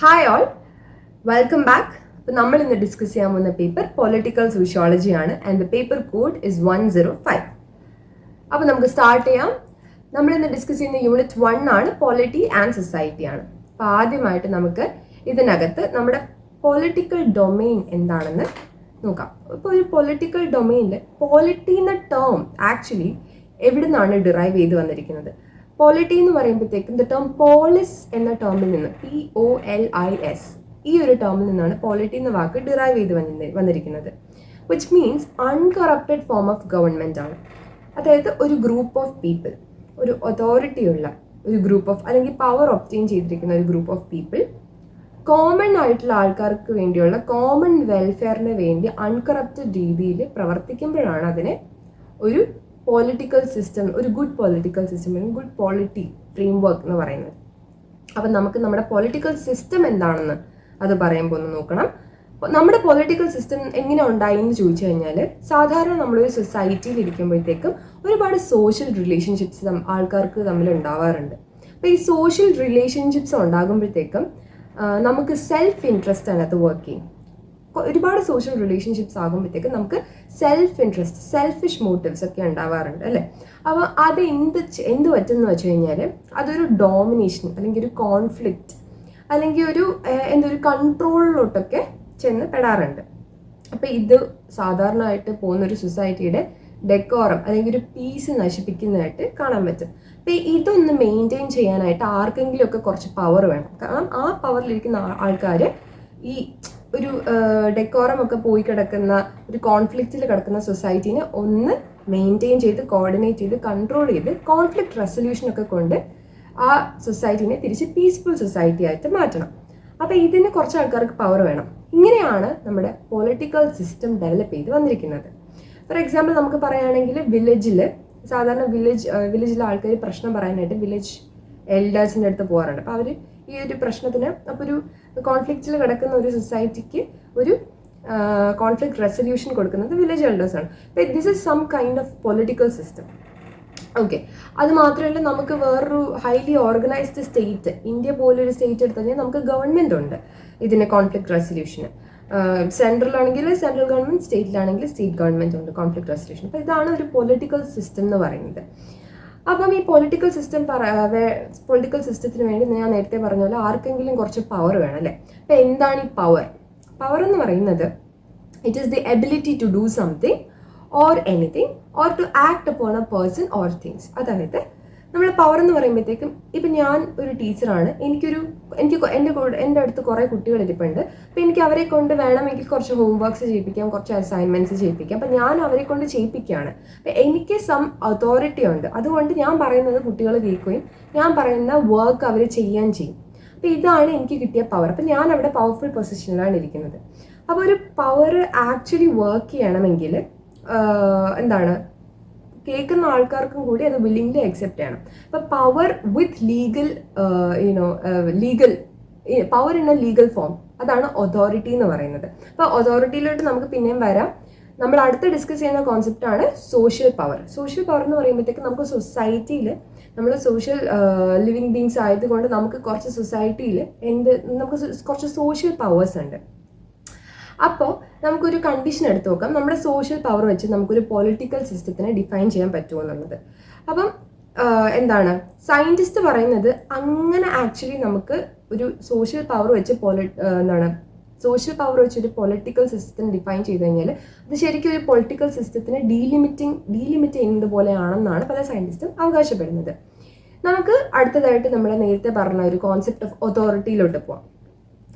Hi all welcome back അപ്പോൾ നമ്മൾ ഇന്ന് ഡിസ്കസ് ചെയ്യാൻ പോകുന്ന പേപ്പർ പൊളിറ്റിക്കൽ സോഷ്യോളജി ആണ്. And the paper code is one zero five അപ്പോൾ നമുക്ക് സ്റ്റാർട്ട് ചെയ്യാം. നമ്മൾ ഇന്ന് ഡിസ്കസ് ചെയ്യുന്ന യൂണിറ്റ് വൺ ആണ് പോളിറ്റി ആൻഡ് സൊസൈറ്റി ആണ്. അപ്പോൾ ആദ്യമായിട്ട് നമുക്ക് ഇതിനകത്ത് നമ്മുടെ പൊളിറ്റിക്കൽ ഡൊമെയിൻ എന്താണെന്ന് നോക്കാം. ഇപ്പോൾ ഒരു പൊളിറ്റിക്കൽ ഡൊമെയിനിൽ പോളിറ്റി എന്ന ടേം ആക്ച്വലി എവിടെ നിന്നാണ് ഡിറൈവ് ചെയ്ത് വന്നിരിക്കുന്നത്? പോളിറ്റി എന്ന് പറയുമ്പോഴത്തേക്കും ദ ടേം പോളിസ് എന്ന ടേമിൽ നിന്ന് P O L I S ഈ ഒരു ടേമിൽ നിന്നാണ് പോളിറ്റി എന്ന വാക്ക് ഡിറൈവ് ചെയ്ത് വന്നി- വന്നിരിക്കുന്നത്. Which means uncorrupted form of government ആണ്. അതായത് ഒരു ഗ്രൂപ്പ് ഓഫ് പീപ്പിൾ ഒരു അതോറിറ്റി ഉള്ള ഒരു ഗ്രൂപ്പ് ഓഫ് അല്ലെങ്കിൽ പവർ ഒപ്റ്റെയിൻ ചെയ്തിരിക്കുന്ന ഒരു ഗ്രൂപ്പ് ഓഫ് പീപ്പിൾ കോമൺ ആയിട്ടുള്ള ആൾക്കാർക്ക് വേണ്ടിയുള്ള കോമൺ വെൽഫെയറിന് വേണ്ടി അൺകറപ്റ്റഡ് രീതിയിൽ പ്രവർത്തിക്കുമ്പോഴാണ് അതിനെ ഒരു പൊളിറ്റിക്കൽ സിസ്റ്റം ഒരു ഗുഡ് പൊളിറ്റിക്കൽ സിസ്റ്റം അല്ലെങ്കിൽ ഗുഡ് പോളിറ്റി ഫ്രെയിം വർക്ക് എന്ന് പറയുന്നത്. അപ്പം നമുക്ക് നമ്മുടെ പൊളിറ്റിക്കൽ സിസ്റ്റം എന്താണെന്ന് അത് പറയുമ്പോൾ ഒന്ന് നോക്കണം. നമ്മുടെ പൊളിറ്റിക്കൽ സിസ്റ്റം എങ്ങനെ ഉണ്ടായി എന്ന് ചോദിച്ചു കഴിഞ്ഞാൽ സാധാരണ നമ്മളൊരു സൊസൈറ്റിയിൽ ഇരിക്കുമ്പോഴത്തേക്കും ഒരുപാട് സോഷ്യൽ റിലേഷൻഷിപ്സ് ആൾക്കാർക്ക് തമ്മിൽ ഉണ്ടാവാറുണ്ട്. അപ്പോൾ ഈ സോഷ്യൽ റിലേഷൻഷിപ്സ് ഉണ്ടാകുമ്പോഴത്തേക്കും നമുക്ക് സെൽഫ് ഇൻട്രസ്റ്റ് ആണ് അത് വർക്ക് ചെയ്യും. ഒരുപാട് സോഷ്യൽ റിലേഷൻഷിപ്സ് ആകുമ്പോഴത്തേക്കും നമുക്ക് സെൽഫ് ഇൻട്രസ്റ്റ് സെൽഫിഷ് മോട്ടീവ്സ് ഒക്കെ ഉണ്ടാവാറുണ്ട് അല്ലേ? അപ്പോൾ അത് എന്ത് എന്ത് പറ്റുമെന്ന് വെച്ച് കഴിഞ്ഞാൽ അതൊരു ഡോമിനേഷൻ അല്ലെങ്കിൽ ഒരു കോൺഫ്ലിക്റ്റ് അല്ലെങ്കിൽ ഒരു എന്തൊരു കൺട്രോളിലോട്ടൊക്കെ ചെന്ന് പെടാറുണ്ട്. അപ്പോൾ ഇത് സാധാരണയായിട്ട് പോകുന്ന ഒരു സൊസൈറ്റിയുടെ ഡെക്കോറം അല്ലെങ്കിൽ ഒരു പീസ് നശിപ്പിക്കുന്നതായിട്ട് കാണാൻ പറ്റും. അപ്പോൾ ഇതൊന്ന് മെയിന്റെയിൻ ചെയ്യാനായിട്ട് ആർക്കെങ്കിലും ഒക്കെ കുറച്ച് പവർ വേണം. കാരണം ആ പവറിലിരിക്കുന്ന ആൾക്കാർ ഈ ഒരു ഡെക്കോറം ഒക്കെ പോയി കിടക്കുന്ന ഒരു കോൺഫ്ലിക്റ്റിൽ കിടക്കുന്ന സൊസൈറ്റീനെ ഒന്ന് മെയിന്റെയിൻ ചെയ്ത് കോർഡിനേറ്റ് ചെയ്ത് കൺട്രോൾ ചെയ്ത് കോൺഫ്ലിക്റ്റ് റെസൊല്യൂഷൻ ഒക്കെ കൊണ്ട് ആ സൊസൈറ്റീനെ തിരിച്ച് പീസ്ഫുൾ സൊസൈറ്റി ആയിട്ട് മാറ്റണം. അപ്പോൾ ഇതിന് കുറച്ച് ആൾക്കാർക്ക് പവർ വേണം. ഇങ്ങനെയാണ് നമ്മുടെ പൊളിറ്റിക്കൽ സിസ്റ്റം ഡെവലപ്പ് ചെയ്ത് വന്നിരിക്കുന്നത്. ഫോർ എക്സാമ്പിൾ നമുക്ക് പറയുകയാണെങ്കിൽ വില്ലേജിൽ സാധാരണ വില്ലേജ് വില്ലേജിലെ ആൾക്കാർ പ്രശ്നം പറയാനായിട്ട് വില്ലേജ് എൽഡേഴ്സിന്റെ അടുത്ത് പോകാറുണ്ട്. അപ്പോൾ അവർ ഈ ഒരു പ്രശ്നത്തിന് അപ്പോൾ ഒരു കോൺഫ്ലിക്റ്റിൽ കിടക്കുന്ന ഒരു സൊസൈറ്റിക്ക് ഒരു കോൺഫ്ലിക്ട് റെസൊല്യൂഷൻ കൊടുക്കുന്നത് വില്ലേജ് എൽഡേഴ്സാണ് അപ്പോൾ this is some kind of political system okay അത് മാത്രമല്ല നമുക്ക് വേറൊരു ഹൈലി ഓർഗനൈസ്ഡ് സ്റ്റേറ്റ് ഇന്ത്യ പോലൊരു സ്റ്റേറ്റ് എടുത്തു കഴിഞ്ഞാൽ നമുക്ക് ഗവൺമെന്റ് ഉണ്ട് ഇതിന് കോൺഫ്ലിക്ട് റെസൊല്യൂഷന് സെൻട്രലാണെങ്കിൽ സെൻട്രൽ ഗവൺമെന്റ് സ്റ്റേറ്റിലാണെങ്കിൽ സ്റ്റേറ്റ് ഗവൺമെന്റ് ഉണ്ട് കോൺഫ്ലിക്ട് റെസൊല്യൂഷൻ അപ്പോൾ ഇതാണ് ഒരു പൊളിറ്റിക്കൽ സിസ്റ്റം എന്ന് പറയുന്നത്. അപ്പം ഈ പൊളിറ്റിക്കൽ സിസ്റ്റം പറ പൊളിറ്റിക്കൽ സിസ്റ്റത്തിന് വേണ്ടി ഞാൻ നേരത്തെ പറഞ്ഞ പോലെ ആർക്കെങ്കിലും കുറച്ച് പവർ വേണം അല്ലേ? അപ്പം എന്താണ് ഈ പവർ പവർ എന്ന് പറയുന്നത് it is the ability to do something or anything or to act upon a person or things അതായത് നമ്മൾ പവർ എന്ന് പറയുമ്പോഴത്തേക്കും ഇപ്പം ഞാൻ ഒരു ടീച്ചറാണ് എനിക്കൊരു എനിക്ക് എന്റെ കൂടെ എന്റെ അടുത്ത് കുറേ കുട്ടികൾ ഇരിപ്പുണ്ട്. അപ്പോൾ എനിക്ക് അവരെ കൊണ്ട് വേണമെങ്കിൽ കുറച്ച് ഹോംവർക്ക്സ് ചെയ്യിപ്പിക്കാം കുറച്ച് അസൈൻമെന്റ്സ് ചെയ്യിപ്പിക്കാം. അപ്പം ഞാൻ അവരെ കൊണ്ട് ചെയ്യിപ്പിക്കുകയാണ്. അപ്പം എനിക്ക് സം അതോറിറ്റി ഉണ്ട്. അതുകൊണ്ട് ഞാൻ പറയുന്നത് കുട്ടികൾ കേൾക്കുകയും ഞാൻ പറയുന്ന വർക്ക് അവർ ചെയ്യാൻ ചെയ്യും. അപ്പോൾ ഇതാണ് എനിക്ക് കിട്ടിയ പവർ അപ്പം ഞാൻ അവിടെ പവർഫുൾ പൊസിഷനിലാണ് ഇരിക്കുന്നത്. അപ്പോൾ ഒരു പവർ ആക്ച്വലി വർക്ക് ചെയ്യണമെങ്കിൽ എന്താണ്? കേൾക്കുന്ന ആൾക്കാർക്കും കൂടി അത് വില്ലിംഗ്ലി അക്സെപ്റ്റ് ചെയ്യണം. അപ്പം power with legal you know legal power in a legal form അതാണ് ഒതോറിറ്റി എന്ന് പറയുന്നത്. അപ്പോൾ ഒതോറിറ്റിയിലോട്ട് നമുക്ക് പിന്നെയും വരാം. നമ്മൾ അടുത്ത് ഡിസ്കസ് ചെയ്യുന്ന കോൺസെപ്റ്റാണ് സോഷ്യൽ പവർ സോഷ്യൽ പവർ എന്ന് പറയുമ്പോഴത്തേക്ക് നമുക്ക് സൊസൈറ്റിയിൽ നമ്മൾ സോഷ്യൽ ലിവിങ് ബീങ്സ് ആയതുകൊണ്ട് നമുക്ക് കുറച്ച് സൊസൈറ്റിയിൽ എന്ത് നമുക്ക് കുറച്ച് സോഷ്യൽ പവേഴ്സ് ഉണ്ട്. അപ്പോൾ നമുക്കൊരു കണ്ടീഷൻ എടുത്ത് നോക്കാം. നമ്മുടെ സോഷ്യൽ പവർ വെച്ച് നമുക്കൊരു പൊളിറ്റിക്കൽ സിസ്റ്റത്തിനെ ഡിഫൈൻ ചെയ്യാൻ പറ്റുമോ എന്നുള്ളത്. അപ്പം എന്താണ്? സയന്റിസ്റ്റ് പറയുന്നത് അങ്ങനെ ആക്ച്വലി നമുക്ക് ഒരു സോഷ്യൽ പവർ വെച്ച് പൊളി എന്താണ്? സോഷ്യൽ പവർ വെച്ച് ഒരു പൊളിറ്റിക്കൽ സിസ്റ്റം ഡിഫൈൻ ചെയ്ത് കഴിഞ്ഞാൽ അത് ശരിക്കും ഒരു പൊളിറ്റിക്കൽ സിസ്റ്റത്തിനെ ഡീലിമിറ്റിംഗ് ഡീലിമിറ്റ് ചെയ്യുന്നത് പോലെയാണെന്നാണ് പല സയന്റിസ്റ്റും അവകാശപ്പെടുന്നത്. നമുക്ക് അടുത്തതായിട്ട് നമ്മൾ നേരത്തെ പറഞ്ഞ ഒരു കോൺസെപ്റ്റ് ഓഫ് ഒതോറിറ്റിയിലോട്ട് പോവാം.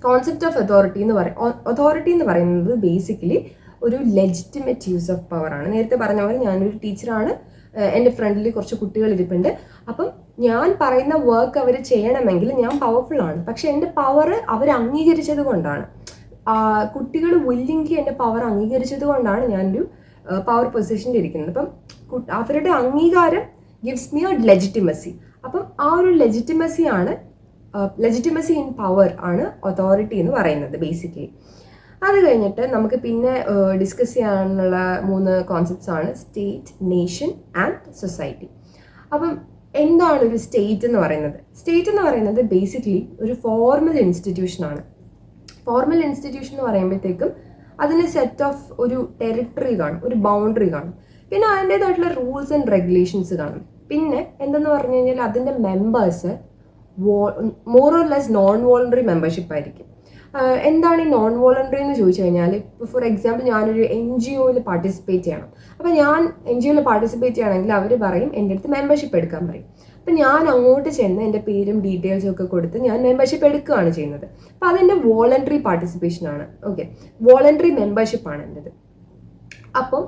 കോൺസെപ്റ്റ് ഓഫ് അതോറിറ്റി എന്ന് പറയും അതോറിറ്റി എന്ന് പറയുന്നത് ബേസിക്കലി ഒരു ലെജിറ്റിമേറ്റ് യൂസ് ഓഫ് പവർ ആണ്. നേരത്തെ പറഞ്ഞ പോലെ ഞാനൊരു ടീച്ചറാണ് എന്റെ ഫ്രണ്ടിൽ കുറച്ച് കുട്ടികൾ ഇരിപ്പുണ്ട് അപ്പം ഞാൻ പറയുന്ന വർക്ക് അവർ ചെയ്യണമെങ്കിൽ ഞാൻ പവർഫുൾ ആണ്. പക്ഷെ എന്റെ പവർ അവർ അംഗീകരിച്ചത് കൊണ്ടാണ്. കുട്ടികൾ വില്ലിംഗ്ലി എന്റെ പവർ അംഗീകരിച്ചത് കൊണ്ടാണ് ഞാനൊരു പവർ പൊസിഷനിൽ ഇരിക്കുന്നത്. അപ്പം അവരുടെ അംഗീകാരം ഗിവ്സ് മി എ ലെജിറ്റിമസി അപ്പം ആ ഒരു ലെജിറ്റിമസി ആണ് ലെജിറ്റിമസി ഇൻ പവർ ആണ് അതോറിറ്റി എന്ന് പറയുന്നത് ബേസിക്കലി അത് കഴിഞ്ഞിട്ട് നമുക്ക് പിന്നെ ഡിസ്കസ് ചെയ്യാനുള്ള മൂന്ന് കോൺസെപ്റ്റ്സ് ആണ് സ്റ്റേറ്റ് നേഷൻ ആൻഡ് സൊസൈറ്റി അപ്പം എന്താണ് ഒരു സ്റ്റേറ്റ് എന്ന് പറയുന്നത്? സ്റ്റേറ്റ് എന്ന് പറയുന്നത് ബേസിക്കലി ഒരു ഫോർമൽ ഇൻസ്റ്റിറ്റ്യൂഷൻ ആണ്. ഫോർമൽ ഇൻസ്റ്റിറ്റ്യൂഷൻ എന്ന് പറയുമ്പോഴത്തേക്കും അതിന് സെറ്റ് ഓഫ് ഒരു ടെറിട്ടറി കാണും ഒരു ബൗണ്ടറി കാണും. പിന്നെ അതിന്റെതായിട്ടുള്ള റൂൾസ് ആൻഡ് റെഗുലേഷൻസ് കാണും. പിന്നെ എന്തെന്ന് പറഞ്ഞു കഴിഞ്ഞാൽ അതിന്റെ members more or less non voluntary membership ആയിരിക്കും. എന്താണ് ഈ നോൺ വോളണ്ടറി എന്ന് ചോദിച്ചു കഴിഞ്ഞാൽ ഇപ്പോൾ ഫോർ എക്സാമ്പിൾ ഞാനൊരു എൻ ജി ഒയിൽ പാർട്ടിസിപ്പേറ്റ് ചെയ്യണം. അപ്പോൾ ഞാൻ എൻ ജി ഒയിൽ പാർട്ടിസിപ്പേറ്റ് ചെയ്യണമെങ്കിൽ അവർ പറയും എന്റെ അടുത്ത് മെമ്പർഷിപ്പ് എടുക്കാൻ പറയും. അപ്പം ഞാൻ അങ്ങോട്ട് ചെന്ന് എന്റെ പേരും ഡീറ്റെയിൽസും ഒക്കെ കൊടുത്ത് ഞാൻ മെമ്പർഷിപ്പ് എടുക്കുകയാണ് ചെയ്യുന്നത്. അപ്പോൾ അതെന്റെ വോളണ്ടറി പാർട്ടിസിപ്പേഷൻ ആണ്. ഓക്കെ വോളണ്ടറി മെമ്പർഷിപ്പ് ആണ് എന്റെത്. അപ്പം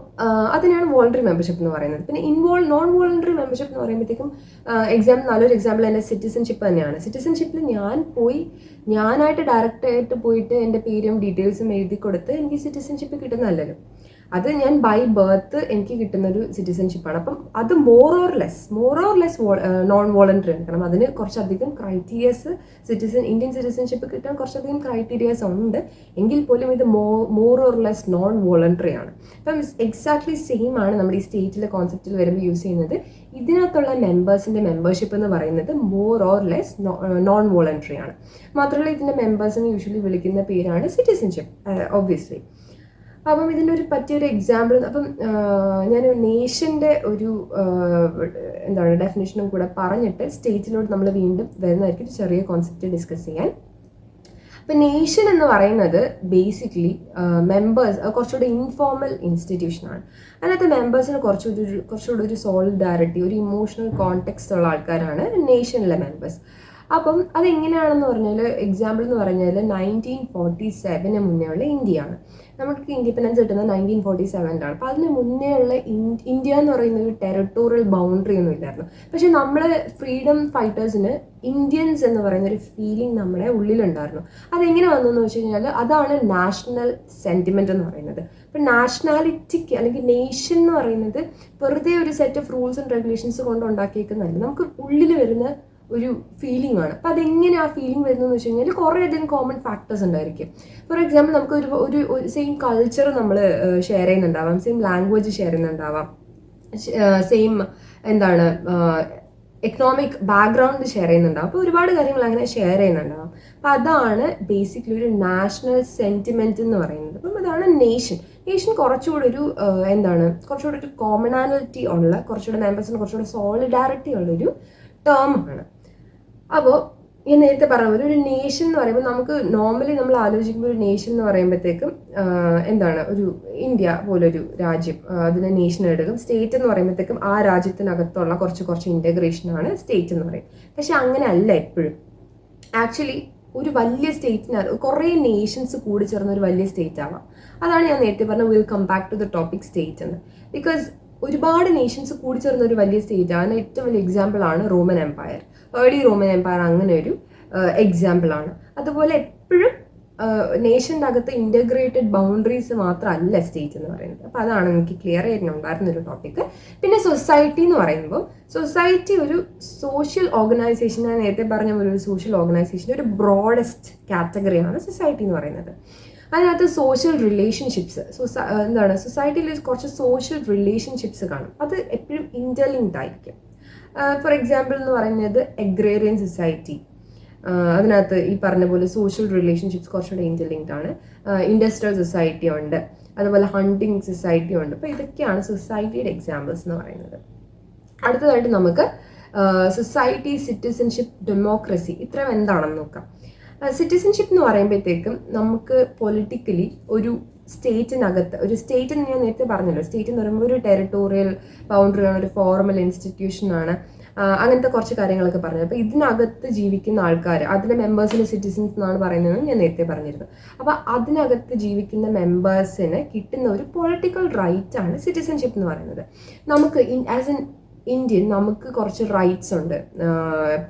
അതിനാണ് വോളണ്ടറി മെമ്പർഷിപ്പ് എന്ന് പറയുന്നത്. പിന്നെ ഇൻവോൾ നോൺ വോളണ്ടറി മെമ്പർഷിപ്പ് എന്ന് പറയുമ്പോഴത്തേക്കും എക്സാം നല്ലൊരു എക്സാമ്പിൾ എന്റെ സിറ്റിസൺഷിപ്പ് തന്നെയാണ്. സിറ്റിസൺഷിപ്പിൽ ഞാൻ പോയി ഞാനായിട്ട് ഡയറക്റ്റായിട്ട് പോയിട്ട് എന്റെ പേരും ഡീറ്റെയിൽസും എഴുതി കൊടുത്ത് എനിക്ക് സിറ്റിസൺഷിപ്പ് കിട്ടുന്നതല്ലല്ലോ. അത് ഞാൻ ബൈ ബർത്ത് എനിക്ക് കിട്ടുന്ന ഒരു സിറ്റിസൺഷിപ്പാണ് അപ്പം അത് more or less more or less non voluntary ആണ്. കാരണം അതിന് കുറച്ചധികം ക്രൈറ്റീരിയസ് സിറ്റിസൺ ഇന്ത്യൻ സിറ്റിസൺഷിപ്പ് കിട്ടാൻ കുറച്ചധികം ക്രൈറ്റീരിയസ് ഉണ്ട്. എങ്കിൽ പോലും ഇത് mo more or less non voluntary ആണ്. അപ്പം എക്സാക്ട്ലി സെയിം ആണ് നമ്മുടെ ഈ സ്റ്റേറ്റിലെ കോൺസെപ്റ്റിൽ വരുമ്പോൾ യൂസ് ചെയ്യുന്നത്. ഇതിനകത്തുള്ള മെമ്പേഴ്സിന്റെ മെമ്പർഷിപ്പ് എന്ന് പറയുന്നത് more or less non voluntary ആണ്. മാത്രമല്ല ഇതിന്റെ മെമ്പേഴ്സിനെ യൂഷ്വലി വിളിക്കുന്ന പേരാണ് സിറ്റിസൺഷിപ്പ് ഒബ്വിയസ്ലി അപ്പം ഇതിനൊരു പറ്റിയൊരു എക്സാമ്പിൾ അപ്പം ഞാൻ നേഷന്റെ ഒരു എന്താണ് ഡെഫിനേഷനും കൂടെ പറഞ്ഞിട്ട് സ്റ്റേറ്റിലോട്ട് നമ്മൾ വീണ്ടും വരുന്നതായിരിക്കും ഒരു ചെറിയ കോൺസെപ്റ്റ് ഡിസ്കസ് ചെയ്യാൻ. അപ്പം നേഷൻ എന്ന് പറയുന്നത് ബേസിക്കലി മെമ്പേഴ്സ് കുറച്ചുകൂടി ഇൻഫോർമൽ ഇൻസ്റ്റിറ്റ്യൂഷനാണ് അതിനകത്ത് മെമ്പേഴ്സിന് കുറച്ചുകൂടി കുറച്ചുകൂടി ഒരു സോളിഡാരിറ്റി ഒരു ഇമോഷണൽ കോണ്ടെക്സ്റ്റ് ഉള്ള ആൾക്കാരാണ് നേഷനിലെ മെമ്പേഴ്സ് അപ്പം അതെങ്ങനെയാണെന്ന് പറഞ്ഞാൽ എക്സാമ്പിൾ എന്ന് പറഞ്ഞാൽ നയന്റീൻ ഫോർട്ടി സെവന് മുന്നേ ഉള്ള ഇന്ത്യയാണ്. നമുക്ക് ഇൻഡിപെൻഡൻസ് കിട്ടുന്നത് നയന്റീൻ ഫോർട്ടി സെവനിലാണ് അപ്പോൾ അതിന് മുന്നേ ഉള്ള ഇന്ത്യ എന്ന് പറയുന്ന ഒരു ടെറിട്ടോറിയൽ ബൗണ്ടറി ഒന്നും ഇല്ലായിരുന്നു. പക്ഷെ നമ്മൾ ഫ്രീഡം ഫൈറ്റേഴ്സിന് ഇന്ത്യൻസ് എന്ന് പറയുന്ന ഒരു ഫീലിംഗ് നമ്മുടെ ഉള്ളിലുണ്ടായിരുന്നു. അതെങ്ങനെ വന്നു എന്ന് വെച്ച് കഴിഞ്ഞാൽ അതാണ് നാഷണൽ സെന്റിമെന്റ് എന്ന് പറയുന്നത്. ഇപ്പം നാഷണാലിറ്റിക്ക് അല്ലെങ്കിൽ നേഷൻ എന്ന് പറയുന്നത് വെറുതെ ഒരു set of rules and regulations കൊണ്ട് ഉണ്ടാക്കിയേക്കുന്നതല്ല. നമുക്ക് ഉള്ളിൽ വരുന്ന ഒരു ഫീലിംഗ് ആണ് അപ്പം അതെങ്ങനെ ആ ഫീലിംഗ് വരുന്നതെന്ന് വെച്ച് കഴിഞ്ഞാൽ കുറേയധികം കോമൺ ഫാക്ടേഴ്സ് ഉണ്ടായിരിക്കും. ഫോർ എക്സാമ്പിൾ നമുക്ക് ഒരു ഒരു സെയിം കൾച്ചർ നമ്മൾ ഷെയർ ചെയ്യുന്നുണ്ടാവാം. സെയിം ലാംഗ്വേജ് ഷെയർ ചെയ്യുന്നുണ്ടാവാം. സെയിം എന്താണ് എക്കണോമിക് ബാക്ക്ഗ്രൗണ്ട് ഷെയർ ചെയ്യുന്നുണ്ടാവും. അപ്പോൾ ഒരുപാട് കാര്യങ്ങൾ അങ്ങനെ ഷെയർ ചെയ്യുന്നുണ്ടാവും. അപ്പം അതാണ് ബേസിക്കലി ഒരു നാഷണൽ സെന്റിമെന്റ് എന്ന് പറയുന്നത്. അപ്പം അതാണ് നേഷൻ നേഷൻ കുറച്ചുകൂടി ഒരു എന്താണ് കുറച്ചുകൂടി ഒരു കോമണാലിറ്റി ഉള്ള കുറച്ചുകൂടി മെമ്പേഴ്സിന് കുറച്ചുകൂടി സോളിഡാരിറ്റി ഉള്ളൊരു ടേം ആണ്. അപ്പോൾ ഞാൻ നേരത്തെ പറഞ്ഞ പോലെ ഒരു നേഷൻ എന്ന് പറയുമ്പോൾ നമുക്ക് നോർമലി നമ്മൾ ആലോചിക്കുമ്പോൾ ഒരു നേഷൻ എന്ന് പറയുമ്പോഴത്തേക്കും എന്താണ് ഒരു ഇന്ത്യ പോലൊരു രാജ്യം അതിനെ നേഷൻ എടുക്കും. സ്റ്റേറ്റ് എന്ന് പറയുമ്പോഴത്തേക്കും ആ രാജ്യത്തിനകത്തുള്ള കുറച്ച് കുറച്ച് ഇന്റഗ്രേഷനാണ് സ്റ്റേറ്റ് എന്ന് പറയും. പക്ഷെ അങ്ങനെ അല്ല എപ്പോഴും. ആക്ച്വലി ഒരു വലിയ സ്റ്റേറ്റിന് കുറേ നേഷൻസ് കൂടി ചേർന്ന ഒരു വലിയ സ്റ്റേറ്റ് ആവാം. അതാണ് ഞാൻ നേരത്തെ പറഞ്ഞ will come back to the topic state എന്ന്. ബിക്കോസ് ഒരുപാട് നേഷൻസ് കൂടി ചേർന്ന ഒരു വലിയ സ്റ്റേറ്റ് ആണ്. ഏറ്റവും വലിയ എക്സാമ്പിൾ ആണ് Roman empire early Roman empire അങ്ങനെ ഒരു എക്സാമ്പിൾ ആണ്. അതുപോലെ എപ്പോഴും നേഷന്റെ അകത്ത് ഇന്റഗ്രേറ്റഡ് ബൗണ്ടറീസ് മാത്രമല്ല സ്റ്റേറ്റ് എന്ന് പറയുന്നത്. അപ്പോൾ അതാണ് എനിക്ക് ക്ലിയർ ആയിട്ടുണ്ടായിരുന്ന ഒരു ടോപ്പിക്ക് പിന്നെ സൊസൈറ്റി എന്ന് പറയുമ്പോൾ സൊസൈറ്റി ഒരു സോഷ്യൽ ഓർഗനൈസേഷൻ ഞാൻ നേരത്തെ പറഞ്ഞ ഒരു സോഷ്യൽ ഓർഗനൈസേഷന്റെ ഒരു ബ്രോഡസ്റ്റ് കാറ്റഗറിയാണ് സൊസൈറ്റി എന്ന് പറയുന്നത്. അതിനകത്ത് സോഷ്യൽ റിലേഷൻഷിപ്സ് എന്താണ് സൊസൈറ്റിയിൽ കുറച്ച് സോഷ്യൽ റിലേഷൻഷിപ്സ് കാണും. അത് എപ്പോഴും ഇന്റർലിങ്ക്ഡ് ആയിരിക്കും. ഫോർ എക്സാമ്പിൾ എന്ന് പറയുന്നത് എഗ്രേറിയൻ സൊസൈറ്റി അതിനകത്ത് ഈ പറഞ്ഞ പോലെ സോഷ്യൽ റിലേഷൻഷിപ്സ് കുറച്ചുകൂടെ ഇന്റർലിങ്ക്ഡ് ആണ്. ഇൻഡസ്ട്രിയൽ സൊസൈറ്റി ഉണ്ട്. അതുപോലെ ഹണ്ടിങ് സൊസൈറ്റി ഉണ്ട്. അപ്പോൾ ഇതൊക്കെയാണ് സൊസൈറ്റിയുടെ എക്സാമ്പിൾസ് എന്ന് പറയുന്നത്. അടുത്തതായിട്ട് നമുക്ക് സൊസൈറ്റി സിറ്റിസൺഷിപ്പ് ഡെമോക്രസി ഇത്രയും എന്താണെന്ന് നോക്കാം. സിറ്റിസൺഷിപ്പ് എന്ന് പറയുമ്പോഴത്തേക്കും നമുക്ക് പൊളിറ്റിക്കലി ഒരു സ്റ്റേറ്റിനകത്ത് ഒരു സ്റ്റേറ്റ് എന്ന് ഞാൻ നേരത്തെ പറഞ്ഞല്ലോ സ്റ്റേറ്റ് എന്ന് പറയുമ്പോൾ ഒരു ടെറിട്ടോറിയൽ ബൗണ്ടറിയാണ് ഒരു ഫോർമൽ ഇൻസ്റ്റിറ്റ്യൂഷനാണ് അങ്ങനത്തെ കുറച്ച് കാര്യങ്ങളൊക്കെ പറഞ്ഞത്. അപ്പോൾ ഇതിനകത്ത് ജീവിക്കുന്ന ആൾക്കാർ അതിലെ മെമ്പേഴ്സിന് സിറ്റിസൺസ് എന്നാണ് പറയുന്നതെന്ന് ഞാൻ നേരത്തെ പറഞ്ഞിരുന്നു. അപ്പോൾ അതിനകത്ത് ജീവിക്കുന്ന മെമ്പേഴ്സിന് കിട്ടുന്ന ഒരു പൊളിറ്റിക്കൽ റൈറ്റ് ആണ് സിറ്റിസൺഷിപ്പ് എന്ന് പറയുന്നത്. നമുക്ക് ആസ് എൻ ഇന്ത്യൻ നമുക്ക് കുറച്ച് റൈറ്റ്സ് ഉണ്ട്.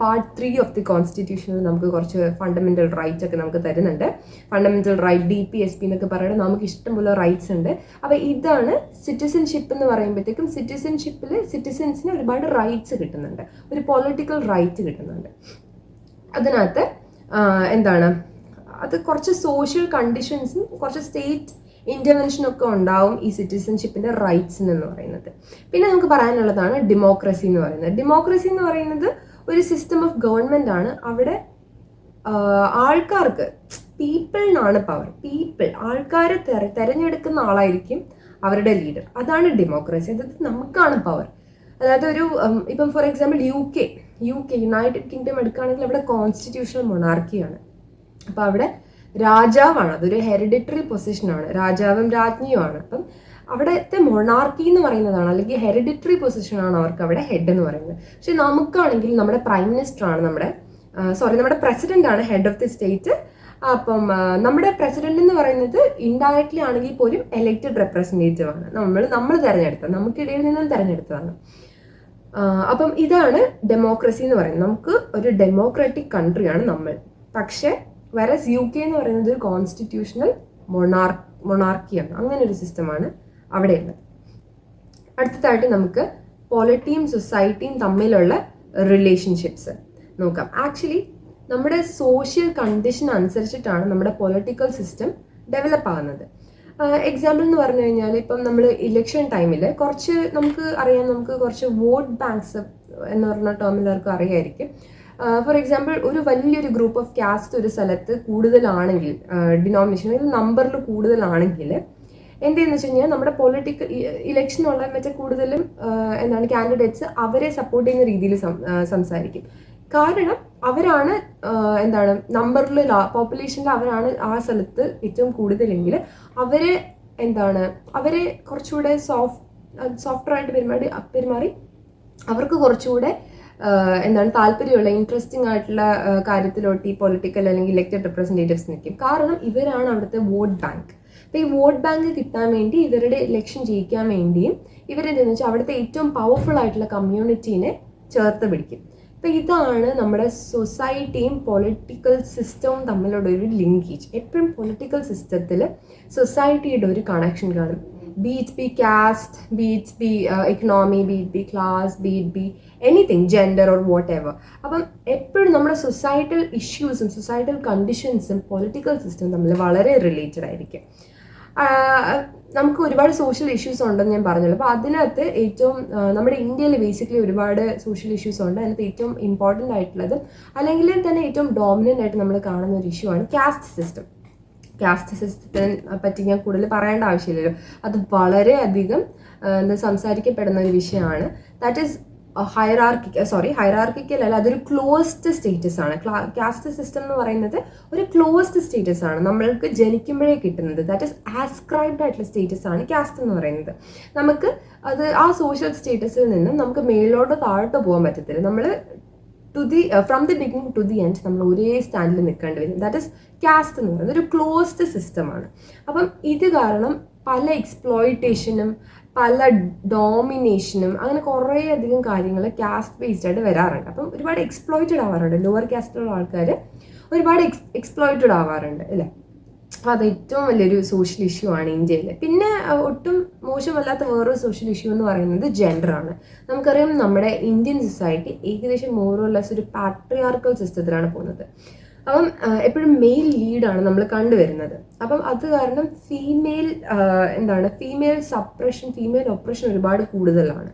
പാർട്ട് ത്രീ ഓഫ് ദി കോൺസ്റ്റിറ്റ്യൂഷനിൽ നമുക്ക് കുറച്ച് ഫണ്ടമെന്റൽ റൈറ്റ്സ് ഒക്കെ നമുക്ക് തരുന്നുണ്ട്. Fundamental right D P S P എന്നൊക്കെ പറയുന്നത് നമുക്ക് ഇഷ്ടമുള്ള റൈറ്റ്സ് ഉണ്ട്. അപ്പോൾ ഇതാണ് സിറ്റിസൺഷിപ്പ് എന്ന് പറയുമ്പോഴത്തേക്കും സിറ്റിസൺഷിപ്പിൽ സിറ്റിസൺസിന് ഒരുപാട് റൈറ്റ്സ് കിട്ടുന്നുണ്ട്. ഒരു പൊളിറ്റിക്കൽ റൈറ്റ് കിട്ടുന്നുണ്ട്. അതിനകത്ത് എന്താണ്? അത് കുറച്ച് സോഷ്യൽ കണ്ടീഷൻസും കുറച്ച് സ്റ്റേറ്റ് ഇന്റർവെൻഷൻ ഒക്കെ ഉണ്ടാവും ഈ സിറ്റിസൺഷിപ്പിന്റെ റൈറ്റ്സിന് എന്ന് പറയുന്നത്. പിന്നെ നമുക്ക് പറയാനുള്ളതാണ് ഡെമോക്രസി എന്ന് പറയുന്നത്. ഡെമോക്രസി എന്ന് പറയുന്നത് ഒരു സിസ്റ്റം ഓഫ് ഗവൺമെന്റ് ആണ്. അവിടെ ആൾക്കാർക്ക് പീപ്പിളിനാണ് പവർ പീപ്പിൾ ആൾക്കാരെ തെര തെരഞ്ഞെടുക്കുന്ന ആളായിരിക്കും അവരുടെ ലീഡർ അതാണ് ഡെമോക്രസി അതായത് നമുക്കാണ് പവർ അതായത് ഒരു ഇപ്പം for example U K U K United Kingdom എടുക്കുകയാണെങ്കിൽ അവിടെ കോൺസ്റ്റിറ്റ്യൂഷണൽ മൊണാർക്കിയാണ് അപ്പോൾ അവിടെ രാജാവാണ്. അതൊരു ഹെറിഡിറ്ററി പൊസിഷനാണ് രാജാവും രാജ്ഞിയുമാണ് അപ്പം അവിടുത്തെ മൊണാർക്കി എന്ന് പറയുന്നതാണ് അല്ലെങ്കിൽ ഹെറിഡിറ്ററി പൊസിഷനാണ് അവർക്ക് അവിടെ ഹെഡ് എന്ന് പറയുന്നത്. പക്ഷെ നമുക്കാണെങ്കിൽ നമ്മുടെ പ്രൈം മിനിസ്റ്റർ ആണ് നമ്മുടെ സോറി നമ്മുടെ പ്രസിഡന്റ് ആണ് ഹെഡ് ഓഫ് ദി സ്റ്റേറ്റ് അപ്പം നമ്മുടെ പ്രസിഡന്റ് എന്ന് പറയുന്നത് ഇൻഡയറക്ട്ലി ആണെങ്കിൽ പോലും എലക്റ്റഡ് റെപ്രസെന്റേറ്റീവ് ആണ്. നമ്മൾ നമ്മൾ തിരഞ്ഞെടുത്ത നമുക്കിടയിൽ നിന്നും തിരഞ്ഞെടുത്തതാണ്. അപ്പം ഇതാണ് ഡെമോക്രസി എന്ന് പറയുന്നത്. നമുക്ക് ഒരു ഡെമോക്രാറ്റിക് കൺട്രിയാണ് നമ്മൾ. പക്ഷേ വരസ് യു കെ എന്ന് പറയുന്നത് ഒരു കോൺസ്റ്റിറ്റ്യൂഷണൽ മൊണാർ മൊണാർക്കിയാണ് അങ്ങനെ ഒരു സിസ്റ്റമാണ് അവിടെയുള്ളത് അടുത്തതായിട്ട് നമുക്ക് പൊളിറ്റിയും സൊസൈറ്റിയും തമ്മിലുള്ള റിലേഷൻഷിപ്സ് നോക്കാം. ആക്ച്വലി നമ്മുടെ സോഷ്യൽ കണ്ടീഷൻ അനുസരിച്ചിട്ടാണ് നമ്മുടെ പൊളിറ്റിക്കൽ സിസ്റ്റം ഡെവലപ്പ് ആകുന്നത് എക്സാമ്പിൾ എന്ന് പറഞ്ഞു കഴിഞ്ഞാൽ ഇപ്പം നമ്മൾ ഇലക്ഷൻ ടൈമിൽ കുറച്ച് നമുക്ക് അറിയാം നമുക്ക് കുറച്ച് വോട്ട് ബാങ്ക്സ് എന്ന് പറഞ്ഞ ടേം എല്ലാവർക്കും അറിയായിരിക്കും. ഫോർ എക്സാമ്പിൾ ഒരു വലിയൊരു ഗ്രൂപ്പ് ഓഫ് കാസ്റ്റ് ഒരു സ്ഥലത്ത് കൂടുതലാണെങ്കിൽ ഡിനോമിനേഷൻ നമ്പറിൽ കൂടുതലാണെങ്കിൽ എന്തെന്ന് വെച്ച് കഴിഞ്ഞാൽ നമ്മുടെ പൊളിറ്റിക്കൽ ഇലക്ഷനുള്ള മറ്റേ കൂടുതലും എന്താണ് കാൻഡിഡേറ്റ്സ് അവരെ സപ്പോർട്ട് ചെയ്യുന്ന രീതിയിൽ സംസാരിക്കും. കാരണം അവരാണ് എന്താണ് നമ്പറിൽ പോപ്പുലേഷനിൽ അവരാണ് ആ സ്ഥലത്ത് ഏറ്റവും കൂടുതലെങ്കിൽ അവരെ എന്താണ് അവരെ കുറച്ചുകൂടെ സോഫ്റ്റ് സോഫ്റ്റ്വെയർ ആയിട്ട് പെരുമാറി പെരുമാറി അവർക്ക് കുറച്ചുകൂടെ എന്താണ് താല്പര്യമുള്ള ഇൻട്രസ്റ്റിംഗ് ആയിട്ടുള്ള കാര്യത്തിലോട്ട് ഈ പൊളിറ്റിക്കൽ അല്ലെങ്കിൽ ഇലക്റ്റഡ് റെപ്രസെന്റേറ്റീവ്സ് നിൽക്കും. കാരണം ഇവരാണ് അവിടുത്തെ വോട്ട് ബാങ്ക് അപ്പോൾ ഈ വോട്ട് ബാങ്ക് കിട്ടാൻ വേണ്ടി ഇവരുടെ ഇലക്ഷൻ ജയിക്കാൻ വേണ്ടിയും ഇവരെന്താണെന്ന് വെച്ചാൽ അവിടുത്തെ ഏറ്റവും പവർഫുൾ ആയിട്ടുള്ള കമ്മ്യൂണിറ്റീനെ ചേർത്ത് പിടിക്കും. അപ്പോൾ ഇതാണ് നമ്മുടെ സൊസൈറ്റിയും പൊളിറ്റിക്കൽ സിസ്റ്റവും തമ്മിലുള്ള ഒരു ലിങ്കേജ് എപ്പോഴും പൊളിറ്റിക്കൽ സിസ്റ്റത്തിൽ സൊസൈറ്റിയുടെ ഒരു കണക്ഷൻ കാണും. Be it be uh, economy, be it be class, be it be anything gender or whatever അപ്പം എപ്പോഴും നമ്മുടെ സൊസൈറ്റൽ ഇഷ്യൂസും സൊസൈറ്റൽ കണ്ടീഷൻസും പൊളിറ്റിക്കൽ സിസ്റ്റം തമ്മിൽ വളരെ റിലേറ്റഡ് ആയിരിക്കും. നമുക്ക് ഒരുപാട് സോഷ്യൽ ഇഷ്യൂസ് ഉണ്ടെന്ന് ഞാൻ പറഞ്ഞല്ലോ. അപ്പോൾ അതിനകത്ത് ഏറ്റവും നമ്മുടെ ഇന്ത്യയിൽ ബേസിക്കലി ഒരുപാട് സോഷ്യൽ ഇഷ്യൂസ് ഉണ്ട്. അതിനകത്ത് ഏറ്റവും ഇമ്പോർട്ടന്റ് ആയിട്ടുള്ളത് അല്ലെങ്കിൽ തന്നെ ഏറ്റവും ഡോമിനന്റ് ആയിട്ട് നമ്മൾ കാണുന്ന ഒരു ഇഷ്യൂ ആണ് കാസ്റ്റ് സിസ്റ്റം കാസ്റ്റ് സിസ്റ്റത്തിനെ പറ്റി ഞാൻ കൂടുതൽ പറയേണ്ട ആവശ്യമില്ലല്ലോ. അത് വളരെയധികം എന്താ സംസാരിക്കപ്പെടുന്ന ഒരു വിഷയമാണ്. That is hierarchical sorry hierarchical അല്ല അതൊരു ക്ലോസ്ഡ് സ്റ്റേറ്റസ് ആണ്. കാസ്റ്റ് സിസ്റ്റം എന്ന് പറയുന്നത് ഒരു ക്ലോസ്ഡ് സ്റ്റേറ്റസ് ആണ്. നമ്മൾക്ക് ജനിക്കുമ്പോഴേ കിട്ടുന്നത്. ദാറ്റ് ഈസ് ആസ്ക്രൈബ്ഡ് ആയിട്ടുള്ള സ്റ്റേറ്റസ് ആണ് കാസ്റ്റ് എന്ന് പറയുന്നത്. നമുക്ക് അത് ആ സോഷ്യൽ സ്റ്റേറ്റസിൽ നിന്നും നമുക്ക് മേലോട്ടോ താഴോട്ടോ പോകാൻ പറ്റത്തില്ല. നമ്മൾ to the from the beginning to the end നമ്മൾ ഒരേ സ്റ്റാൻഡിൽ നിൽക്കേണ്ടി വരും. ദാറ്റ് ഇസ് കാസ്റ്റ് എന്ന് പറയുന്നത് ഒരു ക്ലോസ്ഡ് സിസ്റ്റമാണ് അപ്പം ഇത് കാരണം പല എക്സ്പ്ലോയിറ്റേഷനും പല ഡോമിനേഷനും അങ്ങനെ കുറേ അധികം കാര്യങ്ങൾ കാസ്റ്റ് ബേസ്ഡ് ആയിട്ട് വരാറുണ്ട്. അപ്പം ഒരുപാട് എക്സ്പ്ലോയിറ്റഡ് ആവാറുണ്ട്. ലോവർ കാസ്റ്റിലുള്ള ആൾക്കാർ ഒരുപാട് എക്സ് എക്സ്പ്ലോയിറ്റഡ് ആവാറുണ്ട് അല്ലേ? അത് ഏറ്റവും വലിയൊരു സോഷ്യൽ ഇഷ്യൂ ആണ് ഇന്ത്യയിൽ പിന്നെ ഒട്ടും മോശമല്ലാത്ത വേറൊരു സോഷ്യൽ ഇഷ്യൂ എന്ന് പറയുന്നത് ജെൻഡറാണ് നമുക്കറിയാം നമ്മുടെ ഇന്ത്യൻ സൊസൈറ്റി ഏകദേശം മോറോലെസ് ഒരു പാട്രിയാർക്കൽ സിസ്റ്റത്തിലാണ് പോകുന്നത്. അപ്പം എപ്പോഴും മെയിൽ ലീഡാണ് നമ്മൾ കണ്ടുവരുന്നത്. അപ്പം അത് കാരണം ഫീമെയിൽ എന്താണ് ഫീമെയിൽ സപ്രഷൻ ഫീമെയിൽ ഒപ്രഷൻ ഒരുപാട് കൂടുതലാണ്.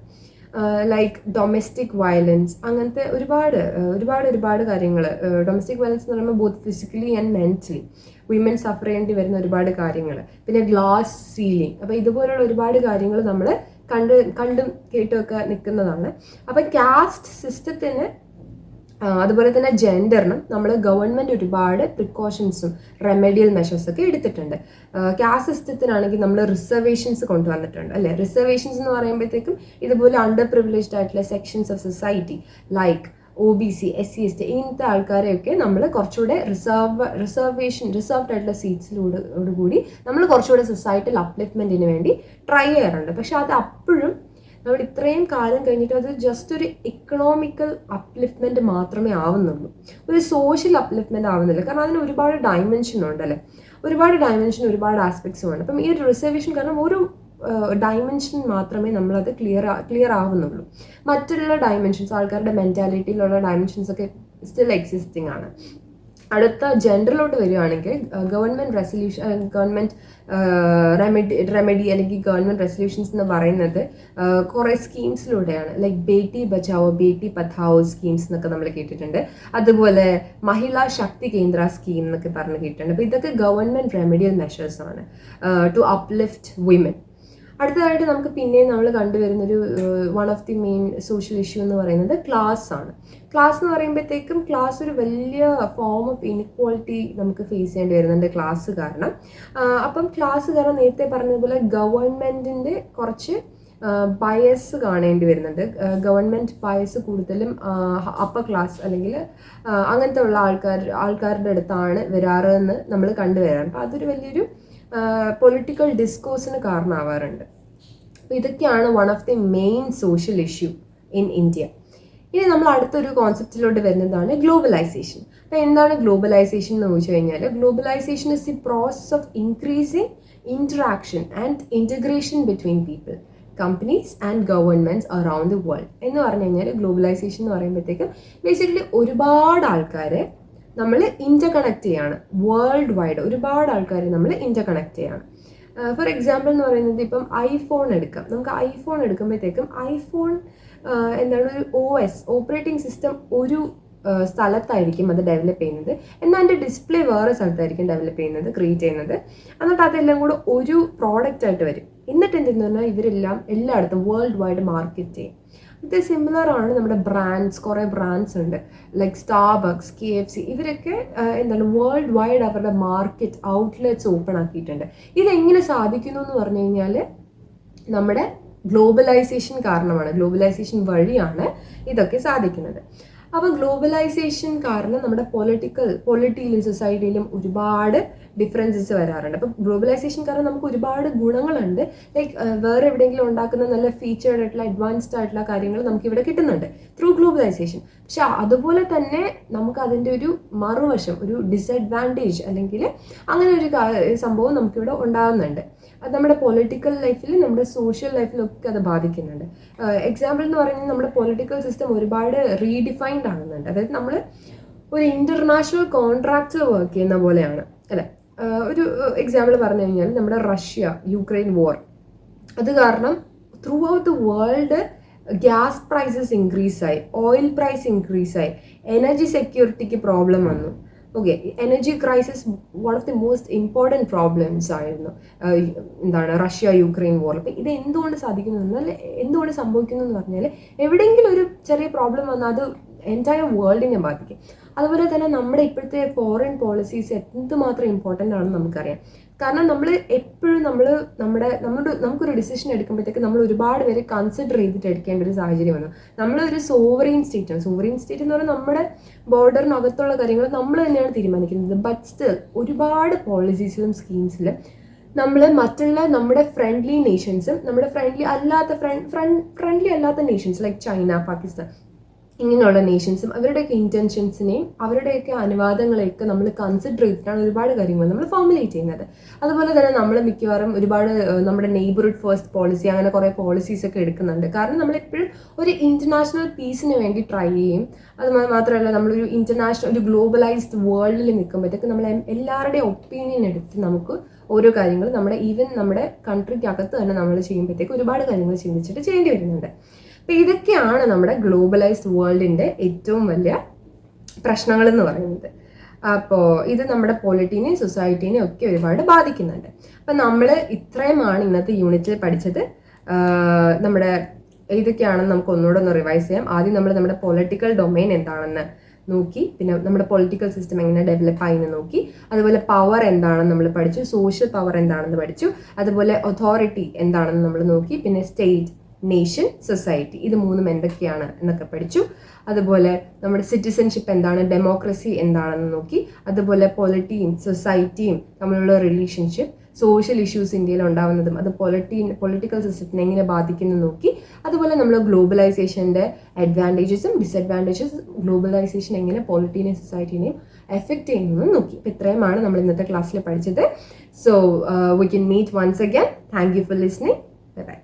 ലൈക്ക് ഡൊമസ്റ്റിക് വയലൻസ് അങ്ങനത്തെ ഒരുപാട് ഒരുപാട് ഒരുപാട് കാര്യങ്ങൾ ഡൊമസ്റ്റിക് വയലൻസ് എന്ന് പറയുമ്പോൾ both physically and mentally women suffer ചെയ്യേണ്ടി വരുന്ന ഒരുപാട് കാര്യങ്ങൾ പിന്നെ ഗ്ലാസ് സീലിംഗ് അപ്പോൾ ഇതുപോലുള്ള ഒരുപാട് കാര്യങ്ങൾ നമ്മൾ കണ്ട് കണ്ടും കേട്ടുമൊക്കെ നിൽക്കുന്നതാണ്. അപ്പോൾ കാസ്റ്റ് സിസ്റ്റത്തിന് അതുപോലെ തന്നെ ജെൻഡറിനും നമ്മൾ ഗവൺമെന്റ് ഒരുപാട് പ്രിക്കോഷൻസും റെമഡിയൽ മെഷേഴ്സ് ഒക്കെ എടുത്തിട്ടുണ്ട്. കാസ്റ്റ് സിസ്റ്റത്തിനാണെങ്കിൽ നമ്മൾ റിസർവേഷൻസ് കൊണ്ടുവന്നിട്ടുണ്ട് അല്ലേ? റിസർവേഷൻസ് എന്ന് പറയുമ്പോഴത്തേക്കും ഇതുപോലെ അണ്ടർ പ്രിവിലേജ്ഡ് ആയിട്ടുള്ള sections of society like O B C S C S T ഇങ്ങനത്തെ ആൾക്കാരെയൊക്കെ നമ്മൾ കുറച്ചുകൂടെ റിസർവ് റിസർവേഷൻ റിസർവ്ഡ് ആയിട്ടുള്ള സീറ്റ്സിലൂടെ കൂടി നമ്മൾ കുറച്ചുകൂടെ സൊസൈറ്റൽ അപ്ലിഫ്റ്റ്മെന്റിന് വേണ്ടി ട്രൈ ചെയ്യാറുണ്ട്. പക്ഷെ അത് അപ്പോഴും നമ്മൾ ഇത്രയും കാലം കഴിഞ്ഞിട്ട് അത് ജസ്റ്റ് ഒരു ഇക്കണോമിക്കൽ അപ്ലിഫ്റ്റ്മെന്റ് മാത്രമേ ആവുന്നുള്ളൂ. ഒരു സോഷ്യൽ അപ്ലിഫ്റ്റ്മെന്റ് ആവുന്നില്ല. കാരണം അതിന് ഒരുപാട് ഡയമെൻഷൻ ഉണ്ടല്ലേ? ഒരുപാട് ഡയമെൻഷൻ ഒരുപാട് ആസ്പെക്ട്സും ഉണ്ട്. അപ്പം ഈ ഒരു റിസർവേഷൻ കാരണം ഒരു ഡയമെൻഷൻ മാത്രമേ നമ്മളത് ക്ലിയർ ക്ലിയർ ആവുന്നുള്ളൂ. മറ്റുള്ള ഡയമെൻഷൻസ് ആൾക്കാരുടെ മെന്റാലിറ്റിയിലുള്ള ഡയമെൻഷൻസ് ഒക്കെ സ്റ്റിൽ എക്സിസ്റ്റിംഗ് ആണ്. അടുത്ത ജെൻഡറിലോട്ട് വരികയാണെങ്കിൽ government resolution government remedy remedy അല്ലെങ്കിൽ ഗവൺമെന്റ് റെസൊല്യൂഷൻസ് എന്ന് പറയുന്നത് കുറേ സ്കീംസിലൂടെയാണ് ലൈക്ക് ബേട്ടി ബച്ചാവോ ബേട്ടി പഠാവോ സ്കീംസ് എന്നൊക്കെ നമ്മൾ കേട്ടിട്ടുണ്ട്. അതുപോലെ മഹിളാ ശക്തി കേന്ദ്ര സ്കീം എന്നൊക്കെ പറഞ്ഞ് കേട്ടിട്ടുണ്ട്. അപ്പോൾ ഇതൊക്കെ ഗവൺമെന്റ് റെമഡിയൽ മെഷേഴ്സാണ് ടു അപ്ലിഫ്റ്റ് വിമൻ അടുത്തതായിട്ട് നമുക്ക് പിന്നെയും നമ്മൾ കണ്ടുവരുന്നൊരു one of the main social issue എന്ന് പറയുന്നത് ക്ലാസ് ആണ്. ക്ലാസ് എന്ന് പറയുമ്പോഴത്തേക്കും ക്ലാസ് ഒരു വലിയ ഫോം ഓഫ് ഇൻക്വാളിറ്റി നമുക്ക് ഫേസ് ചെയ്യേണ്ടി വരുന്നുണ്ട് ക്ലാസ് കാരണം. അപ്പം ക്ലാസ് കാരണം നേരത്തെ പറഞ്ഞതുപോലെ ഗവൺമെന്റിന്റെ കുറച്ച് ബയസ് കാണേണ്ടി വരുന്നുണ്ട്. ഗവൺമെന്റ് ബയസ് കൂടുതലും അപ്പർ ക്ലാസ് അല്ലെങ്കിൽ അങ്ങനത്തെ ഉള്ള ആൾക്കാർ ആൾക്കാരുടെ അടുത്താണ് വരാറ് എന്ന് നമ്മൾ കണ്ടുവരാറ്. അപ്പോൾ അതൊരു വലിയൊരു പൊളിറ്റിക്കൽ ഡിസ്കോഴ്സിന് കാരണമാവാറുണ്ട്. അപ്പോൾ ഇതൊക്കെയാണ് one of the main social issue in India ഇനി നമ്മൾ അടുത്തൊരു കോൺസെപ്റ്റിലോട്ട് വരുന്നതാണ് ഗ്ലോബലൈസേഷൻ അപ്പോൾ എന്താണ് ഗ്ലോബലൈസേഷൻ എന്ന് ചോദിച്ചു കഴിഞ്ഞാൽ globalisation is the process of increasing interaction and integration between people companies and governments around the world എന്ന് പറഞ്ഞു കഴിഞ്ഞാൽ ഗ്ലോബലൈസേഷൻ എന്ന് പറയുമ്പോഴത്തേക്കും ബേസിക്കലി ഒരുപാട് ആൾക്കാരെ നമ്മൾ ഇന്റർ കണക്ട് ചെയ്യാണ്. വേൾഡ് വൈഡ് ഒരുപാട് ആൾക്കാർ നമ്മൾ ഇന്റർ കണക്ട് ചെയ്യാണ് ഫോർ എക്സാമ്പിൾ എന്ന് പറയുന്നത് ഇപ്പം ഐഫോൺ എടുക്കാം. നമുക്ക് ഐഫോൺ എടുക്കുമ്പോഴത്തേക്കും ഐഫോൺ എന്താണ് ഒരു ഒ എസ് ഓപ്പറേറ്റിംഗ് സിസ്റ്റം ഒരു സ്ഥലത്തായിരിക്കും അത് ഡെവലപ്പ് ചെയ്യുന്നത്. എന്നാൽ അതിന്റെ ഡിസ്പ്ലേ വേറെ സ്ഥലത്തായിരിക്കും ഡെവലപ്പ് ചെയ്യുന്നത് ക്രിയേറ്റ് ചെയ്യുന്നത്. എന്നിട്ട് അതെല്ലാം കൂടെ ഒരു പ്രോഡക്റ്റ് ആയിട്ട് വരും. എന്നിട്ട് എന്തെന്ന് പറഞ്ഞാൽ ഇവരെല്ലാം എല്ലായിടത്തും വേൾഡ് വൈഡ് മാർക്കറ്റ് ചെയ്യും. ഇത് സിമിലർ ആണ് നമ്മുടെ ബ്രാൻഡ്സ് കുറേ ബ്രാൻഡ്സ് ഉണ്ട്. Like Starbucks K F C ഇവരൊക്കെ എന്താണ് വേൾഡ് വൈഡ് അവരുടെ മാർക്കറ്റ് ഔട്ട്ലെറ്റ്സ് ഓപ്പൺ ആക്കിയിട്ടുണ്ട്. ഇതെങ്ങനെ സാധിക്കുന്നു എന്ന് പറഞ്ഞു കഴിഞ്ഞാൽ നമ്മുടെ ഗ്ലോബലൈസേഷൻ കാരണമാണ് ഗ്ലോബലൈസേഷൻ വഴിയാണ് ഇതൊക്കെ സാധിക്കുന്നത്. അപ്പോൾ ഗ്ലോബലൈസേഷൻ കാരണം നമ്മുടെ പൊളിറ്റിക്കൽ പൊളിറ്റിയിലും സൊസൈറ്റിയിലും ഒരുപാട് ഡിഫറൻസസ് വരാറുണ്ട്. അപ്പം ഗ്ലോബലൈസേഷൻ കാരണം നമുക്ക് ഒരുപാട് ഗുണങ്ങളുണ്ട്. ലൈക്ക് വേറെ എവിടെയെങ്കിലും ഉണ്ടാക്കുന്ന നല്ല ഫീച്ചേർഡ് ആയിട്ടുള്ള അഡ്വാൻസ്ഡ് ആയിട്ടുള്ള കാര്യങ്ങൾ നമുക്ക് ഇവിടെ കിട്ടുന്നുണ്ട് ത്രൂ ഗ്ലോബലൈസേഷൻ. പക്ഷെ അതുപോലെ തന്നെ നമുക്ക് അതിന്റെ ഒരു മറുവശം ഒരു ഡിസഡ്വാന്റേജ് അല്ലെങ്കിൽ അങ്ങനെ ഒരു സംഭവം നമുക്കിവിടെ ഉണ്ടാകുന്നുണ്ട് അത് നമ്മുടെ പൊളിറ്റിക്കൽ ലൈഫിൽ നമ്മുടെ സോഷ്യൽ ലൈഫിലൊക്കെ അത് ബാധിക്കുന്നുണ്ട്. എക്സാമ്പിൾ എന്ന് പറയുന്നത് നമ്മുടെ പൊളിറ്റിക്കൽ സിസ്റ്റം ഒരുപാട് റീഡിഫൈൻഡ് ആകുന്നുണ്ട്. അതായത് നമ്മൾ ഒരു ഇന്റർനാഷണൽ കോൺട്രാക്ട്സ് വർക്ക് ചെയ്യുന്ന പോലെയാണ് അല്ലേ? ഒരു എക്സാമ്പിൾ പറഞ്ഞു കഴിഞ്ഞാൽ നമ്മുടെ റഷ്യ യുക്രൈൻ വാർ അത് കാരണം throughout the world gas prices increase ആയി ഓയിൽ പ്രൈസ് ഇൻക്രീസ് ആയി എനർജി സെക്യൂരിറ്റിക്ക് പ്രോബ്ലം വന്നു. Okay energy crisis one of the most important problems ആയിരുന്നു. എന്താണ് റഷ്യ യുക്രൈൻ വോർ അപ്പം ഇത് എന്തുകൊണ്ട് സാധിക്കുന്നു? എന്നാൽ എന്തുകൊണ്ട് സംഭവിക്കുന്നു എന്ന് പറഞ്ഞാൽ എവിടെയെങ്കിലും ഒരു ചെറിയ പ്രോബ്ലം വന്നാൽ അത് എന്റയർ വേൾഡിനെ ബാധിക്കും. അതുപോലെ തന്നെ നമ്മുടെ ഇപ്പോഴത്തെ ഫോറിൻ പോളിസീസ് എന്തുമാത്രം ഇമ്പോർട്ടന്റ് ആണെന്ന് നമുക്കറിയാം. കാരണം നമ്മൾ എപ്പോഴും നമ്മൾ നമ്മുടെ നമ്മുടെ നമുക്കൊരു ഡിസിഷൻ എടുക്കുമ്പോഴത്തേക്ക് നമ്മൾ ഒരുപാട് പേരെ കൺസിഡർ ചെയ്തിട്ട് എടുക്കേണ്ട ഒരു സാഹചര്യം വന്നു നമ്മളൊരു സോവറീൻ സ്റ്റേറ്റ് ആണ്. സോവറീൻ സ്റ്റേറ്റ് എന്ന് പറഞ്ഞാൽ നമ്മുടെ ബോർഡറിനകത്തുള്ള കാര്യങ്ങൾ നമ്മൾ തന്നെയാണ് തീരുമാനിക്കുന്നത്. ബട്ട് സ്റ്റിൽ ഒരുപാട് പോളിസീസിലും സ്കീംസിലും നമ്മൾ മറ്റുള്ള നമ്മുടെ ഫ്രണ്ട്ലി നേഷൻസും നമ്മുടെ ഫ്രണ്ട്ലി അല്ലാത്ത ഫ്രണ്ട് ഫ്രണ്ട്ലി അല്ലാത്ത നേഷൻസ് ലൈക്ക് ചൈന പാകിസ്ഥാൻ ഇങ്ങനെയുള്ള നേഷൻസും അവരുടെയൊക്കെ ഇന്റൻഷൻസിനെയും അവരുടെയൊക്കെ അനുവാദങ്ങളെയൊക്കെ നമ്മൾ കൺസിഡർ ചെയ്തിട്ടാണ് ഒരുപാട് കാര്യങ്ങൾ നമ്മൾ ഫോമുലേറ്റ് ചെയ്യുന്നത്. അതുപോലെ തന്നെ നമ്മൾ മിക്കവാറും ഒരുപാട് നമ്മുടെ നെയ്ബർഹുഡ് ഫസ്റ്റ് പോളിസി അങ്ങനെ കുറേ പോളിസീസ് ഒക്കെ എടുക്കുന്നുണ്ട്. കാരണം നമ്മൾ എപ്പോഴും ഒരു ഇന്റർനാഷണൽ പീസിന് വേണ്ടി ട്രൈ ചെയ്യും. അത് മാത്രമല്ല നമ്മളൊരു ഇന്റർനാഷണൽ ഒരു ഗ്ലോബലൈസ്ഡ് വേൾഡിൽ നിൽക്കുമ്പോഴത്തേക്ക് നമ്മൾ എല്ലാവരുടെയും ഒപ്പീനിയൻ എടുത്ത് നമുക്ക് ഓരോ കാര്യങ്ങളും നമ്മുടെ ഈവൻ നമ്മുടെ കൺട്രിക്കകത്ത് തന്നെ നമ്മൾ ചെയ്യുമ്പോഴത്തേക്ക് ഒരുപാട് കാര്യങ്ങൾ ചിന്തിച്ചിട്ട് ചെയ്യേണ്ടി വരുന്നുണ്ട്. അപ്പോൾ ഇതൊക്കെയാണ് നമ്മുടെ ഗ്ലോബലൈസ്ഡ് വേൾഡിന്റെ ഏറ്റവും വലിയ പ്രശ്നങ്ങൾ എന്ന് പറയുന്നത്. അപ്പോൾ ഇത് നമ്മുടെ പൊളിറ്റീനെയും സൊസൈറ്റീനെയും ഒക്കെ ഒരുപാട് ബാധിക്കുന്നുണ്ട്. അപ്പം നമ്മൾ ഇത്രയുമാണ് ഇന്നത്തെ യൂണിറ്റിൽ പഠിച്ചത്. നമ്മുടെ ഇതൊക്കെയാണെന്ന് നമുക്ക് ഒന്നുകൂടെ ഒന്ന് റിവൈസ് ചെയ്യാം. ആദ്യം നമ്മൾ നമ്മുടെ പൊളിറ്റിക്കൽ ഡൊമൈൻ എന്താണെന്ന് നോക്കി പിന്നെ നമ്മുടെ പൊളിറ്റിക്കൽ സിസ്റ്റം എങ്ങനെ ഡെവലപ്പ് ആയി എന്ന് നോക്കി. അതുപോലെ പവർ എന്താണെന്ന് നമ്മൾ പഠിച്ചു സോഷ്യൽ പവർ എന്താണെന്ന് പഠിച്ചു. അതുപോലെ അതോറിറ്റി എന്താണെന്ന് നമ്മൾ നോക്കി പിന്നെ സ്റ്റേറ്റ് നേഷൻ സൊസൈറ്റി ഇത് മൂന്നും എന്തൊക്കെയാണ് എന്നൊക്കെ പഠിച്ചു. അതുപോലെ നമ്മുടെ സിറ്റിസൺഷിപ്പ് എന്താണ് ഡെമോക്രസി എന്താണെന്ന് നോക്കി. അതുപോലെ പൊളിറ്റിയും സൊസൈറ്റിയും തമ്മിലുള്ള റിലേഷൻഷിപ്പ് സോഷ്യൽ ഇഷ്യൂസ് ഇന്ത്യയിൽ ഉണ്ടാവുന്നതും അത് പൊളിറ്റി പൊളിറ്റിക്കൽ സിസ്റ്റത്തിനെ എങ്ങനെ ബാധിക്കുന്നു നോക്കി. അതുപോലെ നമ്മൾ ഗ്ലോബലൈസേഷന്റെ അഡ്വാന്റേജസും ഡിസഡ്വാന്റേജസ് ഗ്ലോബലൈസേഷൻ എങ്ങനെ പൊളിറ്റീനെയും സൊസൈറ്റീനെയും എഫക്റ്റ് ചെയ്യുന്നതെന്ന് നോക്കി. അപ്പോൾ ഇത്രയുമാണ് നമ്മൾ ഇന്നത്തെ ക്ലാസ്സിൽ പഠിച്ചത്. So we can meet once again thank you for listening bye